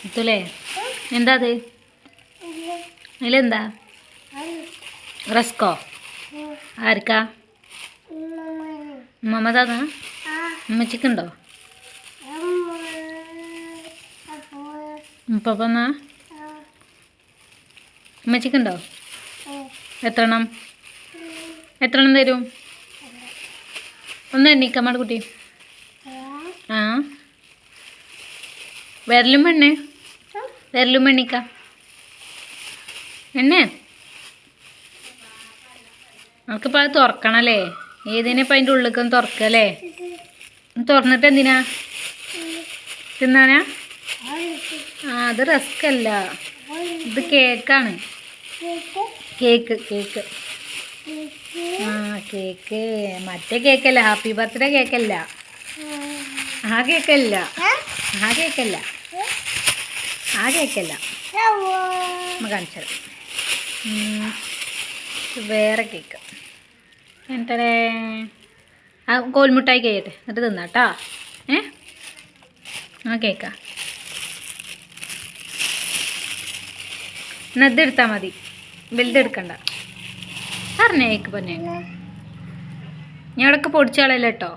എത്തൂലേ എന്താ അത് അതിലെന്താ? റസ്കോ? ആർക്കാ? മമതാന്നാ ഉമ്മച്ചിക്കുണ്ടോ? ഉപ്പന്നാ ഉമ്മച്ചിക്കുണ്ടോ? എത്രണം എത്രണം തരും? ഒന്ന് എണ്ണീക്കമ്മടെ കുട്ടി ആ വിരലും പെണ്ണേ. വിരലും പെണ്ണിക്ക. നമുക്ക് നമുക്കിപ്പോൾ അത് തുറക്കണല്ലേ? ഏതിനിപ്പോൾ അതിന്റെ ഉള്ളിലേക്കൊന്ന് തുറക്കല്ലേ? തുറന്നിട്ട് എന്തിനാ? തിന്നാനാ? ആ അത് റസ്ക് അല്ല. ഇത് കേക്കാണ് കേക്ക് കേക്ക് ആ കേക്ക് മറ്റേ കേക്കല്ല ഹാപ്പി ബർത്ത്ഡേ കേക്കല്ല ആ കേക്കല്ല ആ കേക്കല്ല ആ കേക്കല്ല നമ്മൾ കാണിച്ചു വേറെ കേക്ക് എന്താ ആ കോൽമുട്ടായി കഴിയട്ടെ. എന്നിട്ട് തിന്നാട്ടാ ഏ? ആ കേക്കാ എന്നാ ഇത് എടുത്താൽ മതി. വലുത് എടുക്കണ്ട. പറഞ്ഞേ കേക്ക് പറഞ്ഞേ. ഞാൻ ഇവിടെയൊക്കെ പൊടിച്ചാളല്ലോ കേട്ടോ.